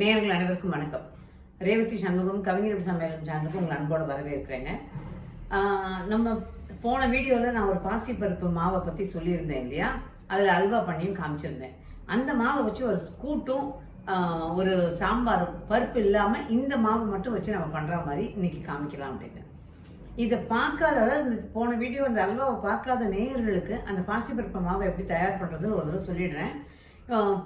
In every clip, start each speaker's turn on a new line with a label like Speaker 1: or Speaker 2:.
Speaker 1: நேர்கள் அனைவருக்கும் வணக்கம். ரேவதி சண்முகம் கவிஞர் சமையலும் சேனலுக்கு உங்கள் அன்போடு வரவேற்கிறேங்க. நம்ம போன வீடியோவில் நான் ஒரு பாசிப்பருப்பு மாவை பற்றி சொல்லியிருந்தேன் இல்லையா? அதில் அல்வா பண்ணியும் காமிச்சிருந்தேன். அந்த மாவை வச்சு ஒரு கூட்டும் ஒரு சாம்பார் பருப்பு இல்லாமல் இந்த மாவு மட்டும் வச்சு நம்ம பண்ணுற மாதிரி இன்னைக்கு காமிக்கலாம் அப்படின்னு. இதை பார்க்காத அதாவது இந்த போன வீடியோ அந்த அல்வாவை பார்க்காத நேயர்களுக்கு அந்த பாசிப்பருப்பு மாவை எப்படி தயார் பண்ணுறதுன்னு ஒரு தடவை சொல்லிடுறேன்.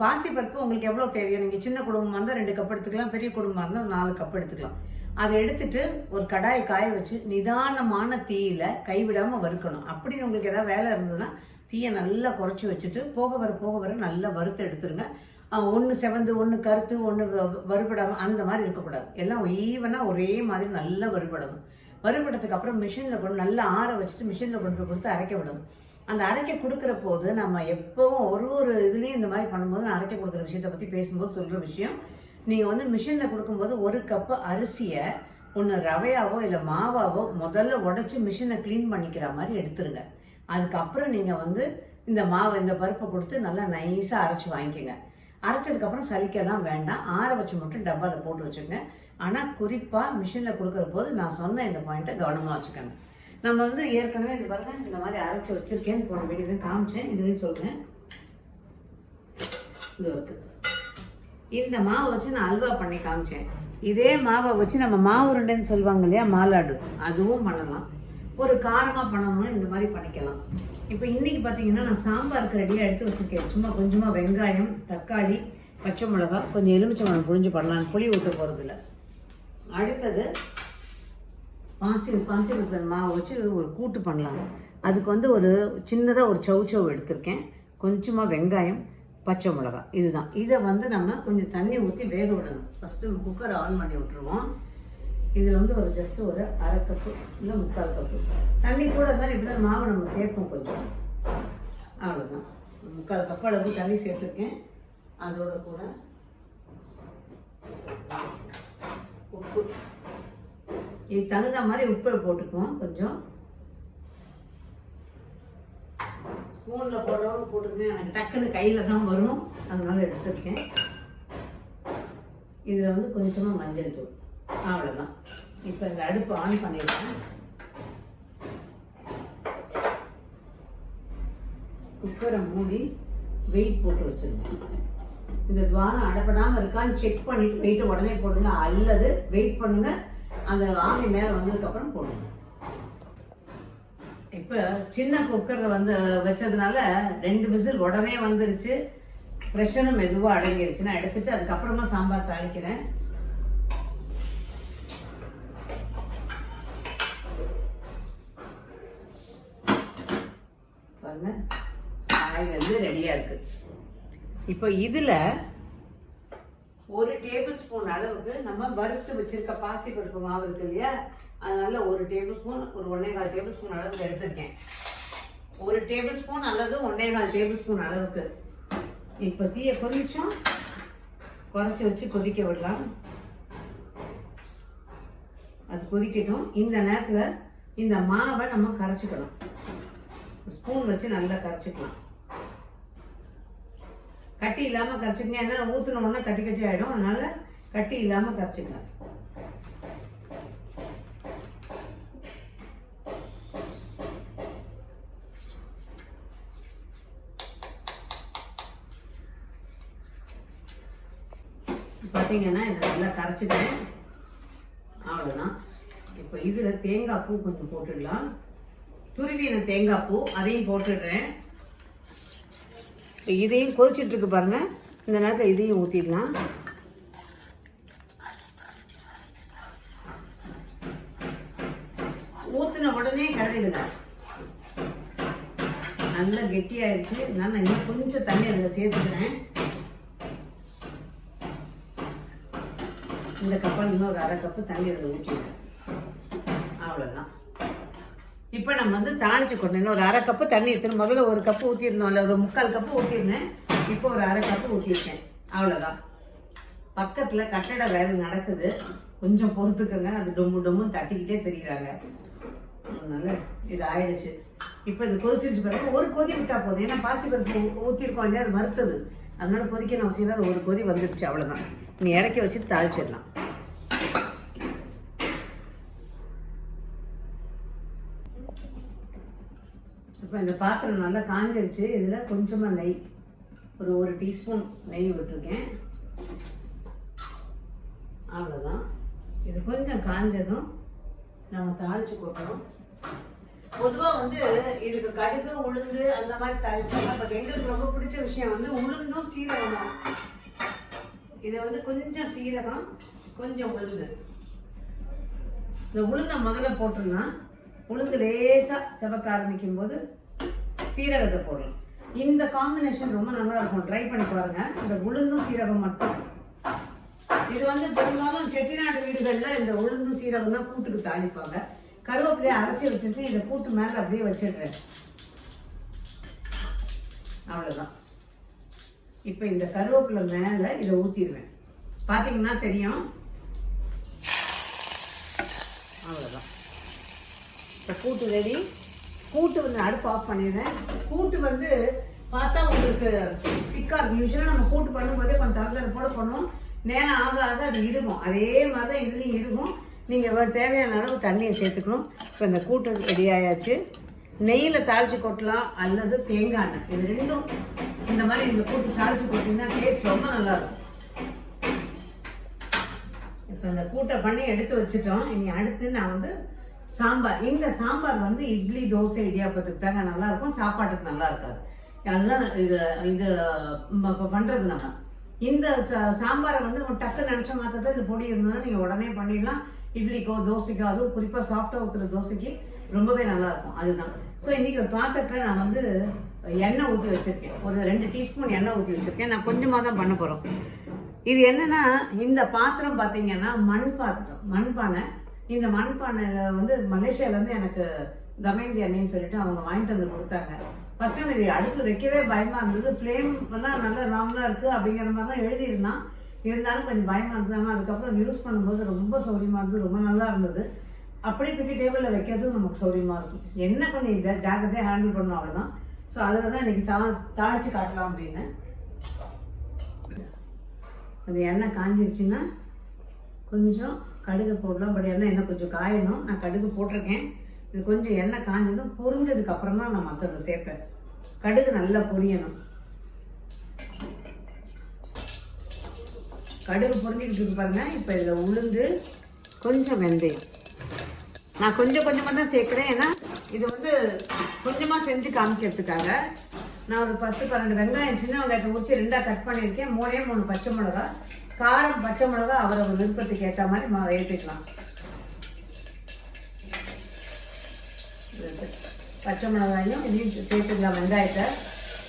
Speaker 1: பாசிப்பருப்பு உங்களுக்கு எவ்வளோ தேவையோ நீங்கள் சின்ன குடும்பமாக இருந்தால் ரெண்டு கப் எடுத்துக்கலாம் பெரிய குடும்பமாக இருந்தால் நாலு கப் எடுத்துக்கலாம். அதை எடுத்துட்டு ஒரு கடாயை காய வச்சு நிதானமான தீயில கைவிடாமல் வறுக்கணும். அப்படி உங்களுக்கு ஏதாவது வேலை இருந்ததுன்னா தீயை நல்லா குறைச்சி வச்சுட்டு போக வர போக வர நல்லா வறுத்து எடுத்துருங்க. ஒன்று செவந்து ஒன்று கருத்து ஒன்று வறுபடாமல் அந்த மாதிரி இருக்கக்கூடாது. எல்லாம் ஈவனாக ஒரே மாதிரி நல்லா வறுபடணும். வறுபட்டதுக்கு அப்புறம் மிஷினில் கொண்டு நல்லா ஆற வச்சுட்டு மிஷினில் கொண்டு போய் கொடுத்து அரைக்க விடணும். அந்த அரைக்க கொடுக்குற போது நம்ம எப்போவும் ஒரு ஒரு இதுலேயும் இந்த மாதிரி பண்ணும்போது நான் அரைக்க கொடுக்குற விஷயத்தை பற்றி பேசும்போது சொல்கிற விஷயம் நீங்கள் வந்து மிஷினில் கொடுக்கும்போது ஒரு கப்பு அரிசியை ஒன்று ரவையாவோ இல்லை மாவாவோ முதல்ல உடச்சி மிஷினை க்ளீன் பண்ணிக்கிற மாதிரி எடுத்துருங்க. அதுக்கப்புறம் நீங்கள் வந்து இந்த மாவை இந்த பருப்பை கொடுத்து நல்லா நைஸாக அரைச்சி வாங்கிக்கோங்க. அரைச்சதுக்கப்புறம் சலிக்கலாம் வேண்டாம். ஆற வச்சு மட்டும் டப்பாவில் போட்டு வச்சுக்கோங்க. ஆனால் குறிப்பாக மிஷினில் கொடுக்குற போது நான் சொன்ன இந்த பாயிண்ட்டை கவனமாக வச்சுக்கோங்க. நம்ம வந்து ஏற்கனவே இந்த பாருங்க இந்த மாதிரி அரைச்சி வச்சிருக்கேன்னு போன வீடியோ காமிச்சேன். இதுலேயும் சொல்கிறேன் இது இருக்கு. இந்த மாவை வச்சு நான் அல்வா பண்ணி காமிச்சேன். இதே மாவை வச்சு நம்ம மாவு உருண்டைன்னு சொல்லுவாங்க இல்லையா மாலாடு. அதுவும் பண்ணலாம். ஒரு காரமாக பண்ணணும்னு இந்த மாதிரி பண்ணிக்கலாம். இப்போ இன்னைக்கு பார்த்தீங்கன்னா நான் சாம்பாருக்கு ரெடியாக எடுத்து வச்சிருக்கேன். சும்மா கொஞ்சமாக வெங்காயம் தக்காளி பச்சை மிளகா கொஞ்சம் எலுமிச்சை எலுமிச்சம்பழம் புழிஞ்சு பண்ணலாம் புளி ஊற்ற போகிறதில்ல அடுத்தது பாசி பாசி மாவை வச்சு ஒரு கூட்டு பண்ணலாம். அதுக்கு வந்து ஒரு சின்னதாக ஒரு சவு சவு எடுத்திருக்கேன். கொஞ்சமாக வெங்காயம் பச்சை மிளகா இதுதான். இதை வந்து நம்ம கொஞ்சம் தண்ணி ஊற்றி வேக விடணும். ஃபஸ்ட்டு குக்கரை ஆன் பண்ணி விட்டுருவோம். இதில் வந்து ஒரு ஜஸ்ட் ஒரு அரை கப்பு இல்லை முக்கால் கப்பு தண்ணி கூட இருந்தாலும் இப்படி தான் மாவு நம்ம சேர்ப்போம் கொஞ்சம். அவ்வளோதான் முக்கால் கப்பு அளவு தண்ணி சேர்த்துருக்கேன். அதோட கூட உப்பு. இது தகுந்த மாதிரி உப்பு போட்டுக்குவோம் கொஞ்சம். ஸ்பூனில் போடுறவங்க போட்டுக்கங்க எனக்கு டக்குன்னு கையில் தான் வரும். அதனால எடுத்துருக்கேன். இதில் வந்து கொஞ்சமாக மஞ்சள் தூள். அவ்வளோதான் இப்போ இந்த அடுப்பு ஆன் பண்ணிடுறேன். குக்கரை மூடி வெயிட் போட்டு வச்சுருக்கேன். இந்த துவாரம் அடப்படாமல் இருக்கான்னு செக் பண்ணிவிட்டு வெயிட்டை உடனே போடுங்க. அல்லது வெயிட் பண்ணுங்கள் அந்த ஆவி மேலே வந்ததுக்கப்புறம் போடணும் இப்போ சின்ன குக்கரில் வந்து வச்சதுனால ரெண்டு விசில் உடனே வந்துருச்சு. ப்ரெஷரும் மெதுவாக அடங்கிருச்சு. நான் எடுத்துட்டு அதுக்கப்புறமா சாம்பார் தாளிக்கிறேன். பாருங்க காய் வந்து ரெடியாக இருக்குது இப்போ இதில் ஒரு டேபிள் ஸ்பூன் அளவுக்கு நம்ம வறுத்து வச்சிருக்க பாசிப்பருப்பு மாவு இருக்கு இல்லையா? அதனால ஒரு டேபிள் ஸ்பூன் ஒரு ஒன்னேகால் டேபிள் ஸ்பூன் அளவுக்கு எடுத்திருக்கேன். ஒரு டேபிள் ஸ்பூன் அல்லது ஒன்னேகால் டேபிள் ஸ்பூன் அளவுக்கு. இப்போ தீயை கொதிச்சோம். குறைச்சி வச்சு கொதிக்க விடலாம். அது கொதிக்கட்டும். இந்த நேரத்தில் இந்த மாவை நம்ம கரைச்சிக்கணும். ஸ்பூன் வச்சு நல்லா கரைச்சிக்கலாம். கட்டி இல்லாமல் கரைச்சிக்கங்க ஏன்னா ஊற்றின உடனே கட்டி கட்டி ஆகிடும் அதனால கட்டி இல்லாமல் கரைச்சிக்கலாம் பார்த்தீங்கன்னா இதை நல்லா கரைச்சிட்டேன் அவ்வளோதான் இப்போ இதில் தேங்காய் பூ கொஞ்சம் போட்டுடலாம். துருவின தேங்காய் பூ அதையும் போட்டுடுறேன். இதையும் கொதிச்சிட்டு பாருங்கள் இந்த நேரத்தில் இதையும் ஊற்றிடலாம் ஊற்றின உடனே கிளறிடுங்க. நல்லா கெட்டியாயிருச்சு. அதனால நான் இன்னும் கொஞ்சம் தண்ணி அதில் சேர்த்துக்கிறேன். இந்த கப்பல் இன்னும் ஒரு அரை கப்பு தண்ணி அதில் ஊற்றிடுறேன் அவ்வளோதான் இப்போ நம்ம வந்து தாளிச்சு கொண்டு ஒரு அரை கப்பு தண்ணி எடுத்துன்னு முதல்ல ஒரு கப்பு ஊற்றிருந்தோம்ல ஒரு முக்கால் கப்பு ஊற்றிருந்தேன் இப்போ ஒரு அரை கப்பு ஊற்றிருக்கேன் அவ்வளோதான் பக்கத்தில் கட்டட வேலை நடக்குது. கொஞ்சம் பொறுத்துக்கங்க. அது டொம்மு டொம்மு தட்டிக்கிட்டே தெரியுறாங்க. அதனால இது ஆயிடுச்சு. இப்போ இது கொதிச்சிருச்சு பாருங்க. ஒரு கொதி விட்டா போதும். ஏன்னா பாசி பருப்பு ஊற்றிருக்கோம் இல்லையா? அது வறுத்தது அதனால கொதிக்கணும் அவசியம் இல்லை ஒரு கொதி வந்துடுச்சு அவ்வளோதான் நீ இறக்கி வச்சுட்டு தாளிச்சிடலாம். இப்போ இந்த பாத்திரம் நல்லா காஞ்சிருச்சு. இதில் கொஞ்சமாக நெய். ஒரு ஒரு டீஸ்பூன் நெய் விட்டுருக்கேன். அவ்வளோதான் இது கொஞ்சம் காஞ்சதும் நம்ம தாளிச்சு கொட்டணும் பொதுவாக வந்து இதுக்கு கடுகு உளுந்து அந்த மாதிரி தாளிப்பாங்க பட் எங்களுக்கு ரொம்ப பிடிச்ச விஷயம் வந்து உளுந்தும் சீரகம் தான் இதை வந்து கொஞ்சம் சீரகம் கொஞ்சம் உளுந்து. இந்த உளுந்தை முதல்ல போட்டுடலாம். உளுந்து லேசாக செவக்க ஆரம்பிக்கும் போது சீரகத்தை போடலாம். இந்த காம்பினேஷன் ரொம்ப நல்லா இருக்கும். ட்ரை பண்ணி பாருங்க. இந்த உளுந்தும் சீரகம் மட்டும். இது வந்து பெரும்பாலும் செட்டிநாடு வீடுகளில் இந்த உளுந்தும் சீரகம் தான் கூட்டுக்கு தாளிப்பாங்க. கருவேப்பிலையை அரைச்சி வச்சுட்டு இதை கூட்டு மேலே அப்படியே வச்சிடுறேன். அவ்வளோதான் இப்போ இந்த கருவேப்பிலை மேலே இதை ஊற்றிடுவேன் பார்த்தீங்கன்னா தெரியும்? அவ்வளோதான் இப்போ கூட்டு ரெடி கூட்டு வந்து அடுப்பு ஆஃப் பண்ணிடுறேன். கூட்டு வந்து பார்த்தா உங்களுக்கு திக்காக இருக்கும். யூஸ்வலாக நம்ம கூட்டு பண்ணும்போதே கொஞ்சம் தரதர போட பண்ணுவோம். நேரம் ஆக ஆக அது இருக்கும் அதே மாதிரி தான் இதுலேயும் இருக்கும் நீங்கள் தேவையான அளவு தண்ணியை சேர்த்துக்கணும். இப்போ இந்த கூட்டு ரெடி ஆயாச்சு. நெய்யில் தாளித்து கொட்டலாம் அல்லது தேங்காய் எண்ணெய். இது ரெண்டும் இந்த மாதிரி இந்த கூட்டு தாளித்து கொட்டிங்கன்னா டேஸ்ட் ரொம்ப நல்லா இருக்கும் இப்போ இந்த கூட்டை பண்ணி எடுத்து வச்சுட்டோம். இனி அடுத்து நான் வந்து சாம்பார். இந்த சாம்பார் வந்து இட்லி தோசை இடியாப்பத்துக்கு தாங்க நல்லா இருக்கும் சாப்பாட்டுக்கு நல்லா இருக்காது அதுதான் இது இது பண்றது நம்ம. இந்த சாம்பாரை வந்து நம்ம டக்கு நினைச்ச மாத்திரத்தை இந்த பொடி இருந்ததுன்னா நீங்க உடனே பண்ணிடலாம். இட்லிக்கோ தோசைக்கோ அதுவும் குறிப்பா சாஃப்டா ஊத்துற தோசைக்கு ரொம்பவே நல்லா இருக்கும் அதுதான். ஸோ இன்னைக்கு ஒரு நான் வந்து எண்ணெய் ஊற்றி வச்சிருக்கேன். ஒரு ரெண்டு டீஸ்பூன் எண்ணெய் ஊற்றி வச்சிருக்கேன். நான் கொஞ்சமாக தான் பண்ண போறோம். இது என்னன்னா இந்த பாத்திரம் பார்த்தீங்கன்னா மண் பாத்திரம் மண்பானை இந்த மண்பானையில் வந்து மலேசியாவிலேருந்து எனக்கு தமயந்தி அண்ணின்னு சொல்லிட்டு அவங்க வாங்கிட்டு வந்து கொடுத்தாங்க. ஃபர்ஸ்ட் டைம் இது அடுப்பில் வைக்கவே பயமாக இருந்தது. ஃப்ளேம் எல்லாம் நல்ல நார்மலாக இருக்குது அப்படிங்கிற மாதிரிலாம் எழுதியிருந்தான். இருந்தாலும் கொஞ்சம் பயமாக இருந்தது. ஆனால் அதுக்கப்புறம் யூஸ் பண்ணும்போது ரொம்ப சௌரியமாக இருந்தது. ரொம்ப நல்லா இருந்தது. அப்படியே தூக்கி டேபிளில் வைக்கிறதும் நமக்கு சௌரியமாக இருக்கும். என்ன கொஞ்சம் இதை ஜாக்கிரதையாக ஹேண்டில் பண்ணணும் அவ்வளோதான் ஸோ அதில் தான் இன்னைக்கு தா தாளிச்சு காட்டலாம் அப்படின்னு. அந்த எண்ணெய் காஞ்சிருச்சுன்னா கொஞ்சம் கடுகு போடலாம். பட் எண்ணெய் இன்னும் கொஞ்சம் காயணும். நான் கடுகு போட்டிருக்கேன். இது கொஞ்சம் எண்ணெய் காஞ்சதும் பொரிஞ்சதுக்கு அப்புறம் தான் நான் மற்றதை சேர்ப்பேன். கடுகு நல்லா பொரியணும். கடுகு பொரிஞ்சிக்கிட்டு இருக்கு பாருங்க. இப்போ இதில் உளுந்து கொஞ்சம் வெந்தயம். நான் கொஞ்சம் கொஞ்சமாக தான் சேர்க்குறேன். ஏன்னா இது வந்து கொஞ்சமாக செஞ்சு காமிக்கிறதுக்காக. நான் ஒரு பத்து பன்னெண்டு வெங்காயம் சின்ன வெங்காயத்தை உரிச்சு ரெண்டாக கட் பண்ணியிருக்கேன். மூணே மூணு பச்சை மிளகா காரம் பச்சை மிளகா அவரவர் விருப்பத்துக்கு ஏற்ற மாதிரி மா ஏற்றிக்கலாம் பச்சை மிளகாயும் இதையும் சேர்த்துக்கலாம் வெங்காயத்தை.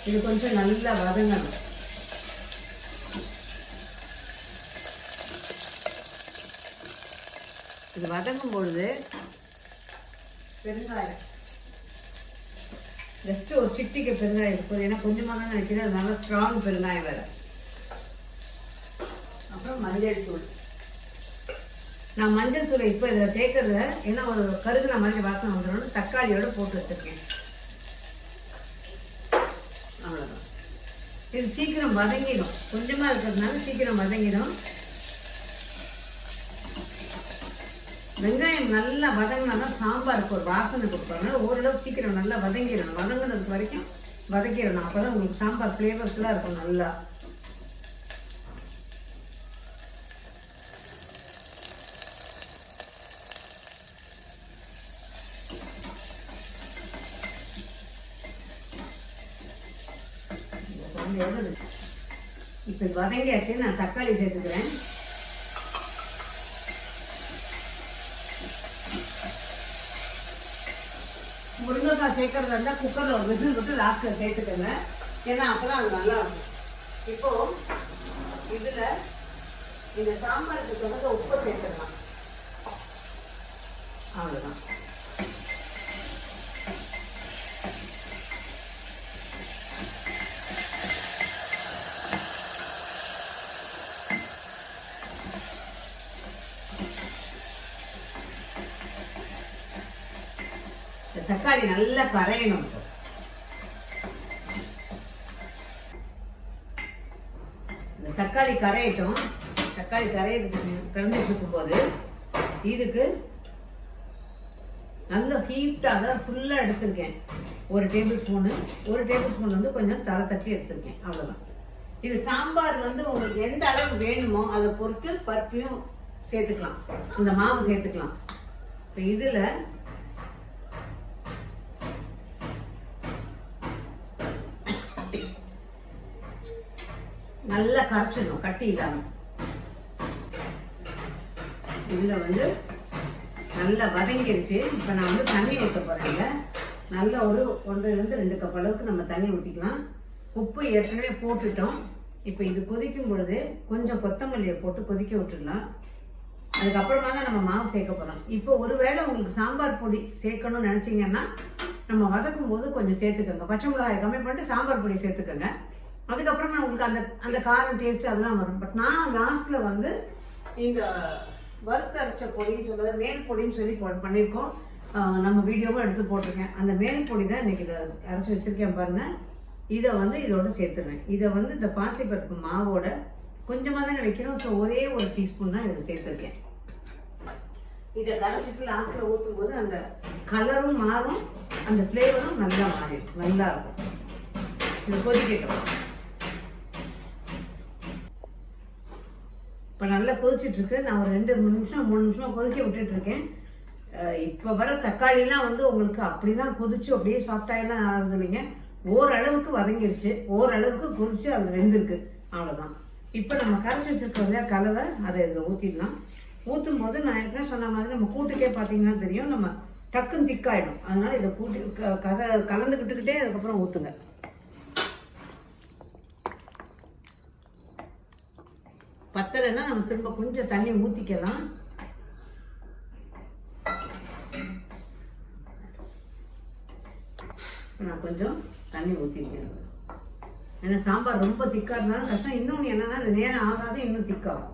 Speaker 1: இது கொஞ்சம் நல்லா வதங்கணும். இது வதங்கும் பொழுது பெருங்காயம். ஜஸ்ட்டு ஒரு சிட்டிக்கு பெருங்காயம் இருக்கும் ஏன்னா கொஞ்சமாக தான் நினைக்கிறேன் நல்லா ஸ்ட்ராங் பெருங்காயம் வேறு. அப்புறம் மஞ்சள் தூள். நான் மஞ்சள் தூளை இப்போ இதை சேர்க்கறத ஏன்னா ஒரு கருகுன மாதிரி வாசனை வந்துடும் தக்காளியோட போட்டு வச்சிருக்கேன். அவ்வளோதான் இது சீக்கிரம் வதங்கிடும். கொஞ்சமாக இருக்கிறதுனால சீக்கிரம் வதங்கிடும். வெங்காயம் நல்லா வதங்கினா தான் சாம்பாருக்கு ஒரு வாசனை கொடுப்பாங்க. ஓரளவு சீக்கிரம் நல்லா வதங்கிடணும் வதங்கினதுக்கு வரைக்கும் வதக்கிடணும். அப்போ தான் உங்களுக்கு சாம்பார் ஃப்ளேவர்ஸ்லாம் இருக்கும் நல்லா இந்த குழம்பு எவ்வளவு இருக்கு? இப்போ வதங்கியாச்சு நான் தக்காளி சேர்த்துக்கிறேன். முருங்கைக்காய் சேர்க்கறதா இருந்தால் குக்கரில் ஒரு விசில் விட்டு லாஸ்ட்டில் சேர்த்துக்கோங்க. ஏன்னா அப்போ தான் அது நல்லா இருக்கும். இப்போ இதில் இந்த சாம்பாருக்கு தொடர்ந்து உப்பு சேர்த்துக்கலாம். அவ்வளோதான் தக்காளி நல்லா கரையணும். இந்த தக்காளி கரையட்டும். தக்காளி தக்காளி கலந்துட்டு இருக்கும் இருக்கும்போது இதுக்கு நல்ல ஹீட்டாக தான் ஃபுல்லாக எடுத்திருக்கேன். ஒரு டேபிள் ஸ்பூனு ஒரு டேபிள் ஸ்பூன் வந்து கொஞ்சம் தலை தட்டி எடுத்திருக்கேன். அவ்வளோதான் இது சாம்பார் வந்து உங்களுக்கு எந்த அளவு வேணுமோ அதை பொறுத்து பருப்பையும் சேர்த்துக்கலாம். இந்த மாவு சேர்த்துக்கலாம். இப்போ இதில் நல்லா கரைச்சிடணும் கட்டி இல்லாமல் இதில் வந்து நல்லா வதங்கிடுச்சு இப்போ நான் வந்து தண்ணி ஊற்ற போகிறேங்க நல்லா ஒரு ஒன்றிலிருந்து ரெண்டு கப் அளவுக்கு நம்ம தண்ணி ஊற்றிக்கலாம் உப்பு ஏற்கனவே போட்டுட்டோம். இப்போ இது கொதிக்கும் பொழுது கொஞ்சம் கொத்தமல்லியை போட்டு கொதிக்க விட்டுடலாம். அதுக்கப்புறமா தான் நம்ம மாவு சேர்க்க போகிறோம் இப்போ ஒருவேளை உங்களுக்கு சாம்பார் பொடி சேர்க்கணும்னு நினச்சிங்கன்னா நம்ம வதக்கும் போது கொஞ்சம் சேர்த்துக்கோங்க. பச்சை மிளகாய் கம்மி பண்ணிட்டு சாம்பார் பொடி சேர்த்துக்கோங்க. அதுக்கப்புறமா உங்களுக்கு அந்த அந்த காரம் டேஸ்ட் அதெல்லாம் வரும். பட் நான் லாஸ்ட்டில் வந்து இந்த வறுத்தரைச்ச பொடின்னு சொல்றது மேல் பொடின்னு சொல்லி பண்ணியிருக்கோம் நம்ம வீடியோவும் எடுத்து போட்டிருக்கேன். அந்த மேல் பொடி தான் இன்னைக்கு இதை அரைச்சி வச்சிருக்கேன் பாருங்க. இதை வந்து இதோட சேர்த்துருவேன். இதை வந்து இந்த பாசிப்பருப்பு மாவோட கொஞ்சமாக தானே வைக்கிறோம் ஸோ ஒரே ஒரு டீஸ்பூன் தான் இதில் சேர்த்துருக்கேன். இதை கரைச்சிட்டு லாஸ்ட்டில் ஊற்றும் போது அந்த கலரும் மாறும். அந்த ஃப்ளேவரும் நல்லா மாறிடும். நல்லா இருக்கும். இது கொதிக்கட்டும். இப்போ நல்லா கொதிச்சிட்ருக்கு. நான் ஒரு ரெண்டு மூணு நிமிஷம் மூணு நிமிஷம் கொதிக்க விட்டுட்டு இருக்கேன் இப்போ வர தக்காளிலாம் வந்து உங்களுக்கு அப்படி தான் கொதிச்சு அப்படியே சாஃப்டாகலாம் ஆகுது இல்லைங்க. ஓரளவுக்கு வதங்கிருச்சு. ஓரளவுக்கு கொதிச்சு அது வெந்திருக்கு. அவ்வளோதான் இப்போ நம்ம கரைச்சி வச்சுருக்கோம் இல்லையா கலவை அதை இதில் ஊற்றிடலாம் ஊற்றும் போது நான் ஏற்கனவே சொன்ன மாதிரி நம்ம கூட்டுக்கே பார்த்தீங்கன்னா தெரியும். நம்ம டக்குன்னு திக்காயிடும் அதனால் இதை கூட்டி க- கதை கலந்துக்கிட்டுக்கிட்டே அதுக்கப்புறம் ஊற்றுங்க பத்தலைன்னா நம்ம திரும்ப கொஞ்சம் தண்ணி ஊற்றிக்கலாம் நான் கொஞ்சம் தண்ணி ஊற்றிருக்கேன் ஏன்னா சாம்பார் ரொம்ப திக்காக இருந்தாலும் கஷ்டம். இன்னொன்று என்னன்னா அது நேரம் ஆகாத இன்னும் திக்காகும்.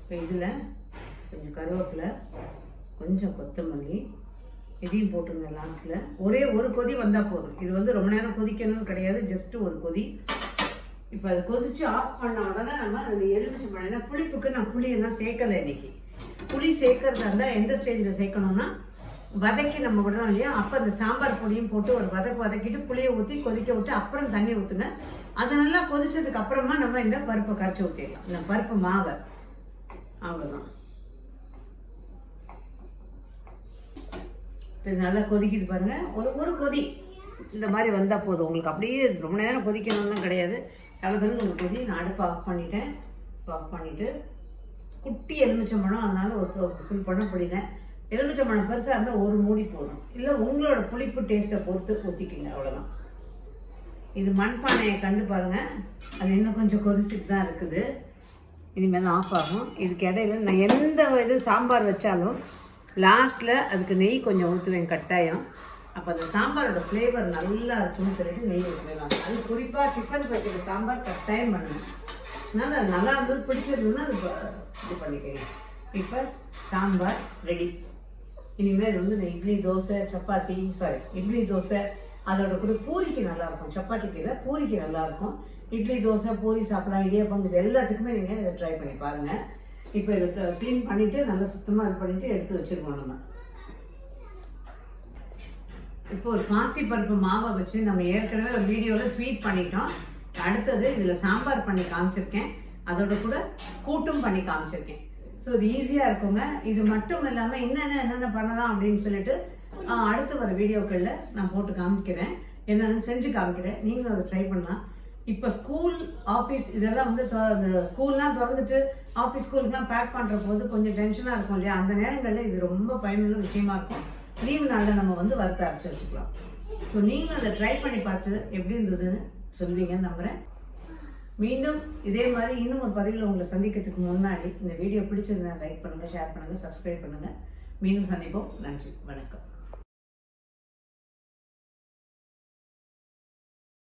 Speaker 1: இப்போ இதில் கொஞ்சம் கருவேப்பிலை கொஞ்சம் கொத்தமல்லி இதையும் போட்டுருங்க லாஸ்ட்டில் ஒரே ஒரு கொதி வந்தால் போதும். இது வந்து ரொம்ப நேரம் கொதிக்கணும்னு கிடையாது. ஜஸ்ட்டு ஒரு கொதி. இப்போ அது கொதித்து ஆஃப் பண்ண உடனே நம்ம அந்த எலுமிச்சை பழம் ஏன்னா புளிப்புக்கு நான் புளியெல்லாம் சேர்க்கலை இன்னைக்கு. புளி சேர்க்கறதா இருந்தால் எந்த ஸ்டேஜில் சேர்க்கணும்னா வதக்கி நம்ம விடணும் இல்லையா? அப்போ அந்த சாம்பார் பொடியும் போட்டு ஒரு வதக்கு வதக்கிட்டு புளியை ஊற்றி கொதிக்க விட்டு அப்புறம் தண்ணி ஊற்றுங்க அது நல்லா கொதிச்சதுக்கு அப்புறமா நம்ம இந்த பருப்பை கரைச்சி ஊற்றிடலாம் இந்த பருப்பு மாவை. அவ்வளோதான் இப்போ நல்லா கொதிக்குது பாருங்கள் ஒரு ஒரு கொதி. இந்த மாதிரி வந்தால் போதும். உங்களுக்கு அப்படியே ரொம்ப நேரம் கொதிக்கணும்லாம் கிடையாது. கலந்துன்னு ஒரு கொதி நான் அடுப்பு ஆஃப் பண்ணிட்டேன். ஆஃப் பண்ணிவிட்டு குட்டி எலுமிச்சம்பழம் அதனால் ஒரு ஃபுல் பண்ண பிடினேன் எலுமிச்சம்பழம் பெருசாக இருந்தால் ஒரு மூடி போதும். இல்லை உங்களோட புளிப்பு டேஸ்ட்டை பொறுத்து ஊற்றிக்கிங்க அவ்வளோதான் இது மண்பானையை கண்டு பாருங்கள் அது இன்னும் கொஞ்சம் கொதிச்சுட்டு தான் இருக்குது. இனிமேல் தான் ஆஃப் ஆகும். இதுக்கு இடையில நான் எந்த இது சாம்பார் வச்சாலும் லாஸ்ட்டில் அதுக்கு நெய் கொஞ்சம் ஊற்றுவேன் கட்டாயம். அப்போ அந்த சாம்பாரோட ஃப்ளேவர் நல்லா இருக்கும்னு சொல்லிட்டு நெய் ஊற்றுவேன் அது குறிப்பாக டிஃபன் வைக்கிற சாம்பார் கட்டாயம் பண்ணுவேன். அதனால் அது நல்லா இருந்தது பிடிச்சிருந்ததுன்னா அது இது பண்ணிக்கங்க. இப்போ சாம்பார் ரெடி இனிமேல் வந்து இந்த இட்லி தோசை சப்பாத்தி சாரி இட்லி தோசை அதோட கூட பூரிக்கு நல்லாயிருக்கும். சப்பாத்தி சப்பாத்திக்கு இல்லை பூரிக்கு நல்லாயிருக்கும். இட்லி தோசை பூரி சாப்பிடலாம் இடியாப்பம் இது எல்லாத்துக்குமே நீங்கள் இதை ட்ரை பண்ணி பாருங்கள் இப்போ இதை க்ளீன் பண்ணிவிட்டு நல்லா சுத்தமாக இது பண்ணிவிட்டு எடுத்து வச்சுருக்கோம் நம்ம. இப்போ ஒரு பாசி பருப்பு மாவை வச்சு நம்ம ஏற்கனவே ஒரு வீடியோவில் ஸ்வீட் பண்ணிட்டோம். அடுத்தது இதில் சாம்பார் பண்ணி காமிச்சிருக்கேன். அதோட கூட கூட்டும் பண்ணி காமிச்சிருக்கேன். ஸோ இது ஈஸியாக இருக்குங்க. இது மட்டும் இல்லாமல் என்னென்ன என்னென்ன பண்ணலாம் அப்படின்னு சொல்லிட்டு அடுத்து வர வீடியோக்களில் நான் போட்டு காமிக்கிறேன். என்னென்னு செஞ்சு காமிக்கிறேன். நீங்களும் அதை ட்ரை பண்ணலாம். இப்போ ஸ்கூல் ஆஃபீஸ் இதெல்லாம் வந்து ஸ்கூல்லாம் திறந்துட்டு ஆஃபீஸ் ஸ்கூலுக்குலாம் பேக் பண்ணுற போது கொஞ்சம் டென்ஷனாக இருக்கும் இல்லையா? அந்த நேரங்களில் இது ரொம்ப பயனுள்ள விஷயமா இருக்கும். லீவு நாளில் நம்ம வந்து வறுத்து அரைச்சி வச்சுக்கலாம். ஸோ நீங்களும் அதை ட்ரை பண்ணி பார்த்து எப்படி இருந்ததுன்னு சொல்லுவீங்கன்னு நம்புகிறேன் மீண்டும் இதே மாதிரி இன்னும் ஒரு பதிவில் உங்களை சந்திக்கிறதுக்கு முன்னாடி இந்த வீடியோ பிடிச்சிருந்தா லைக் பண்ணுங்கள் ஷேர் பண்ணுங்கள் சப்ஸ்கிரைப் பண்ணுங்கள் மீண்டும் சந்திப்போம். நன்றி. வணக்கம்.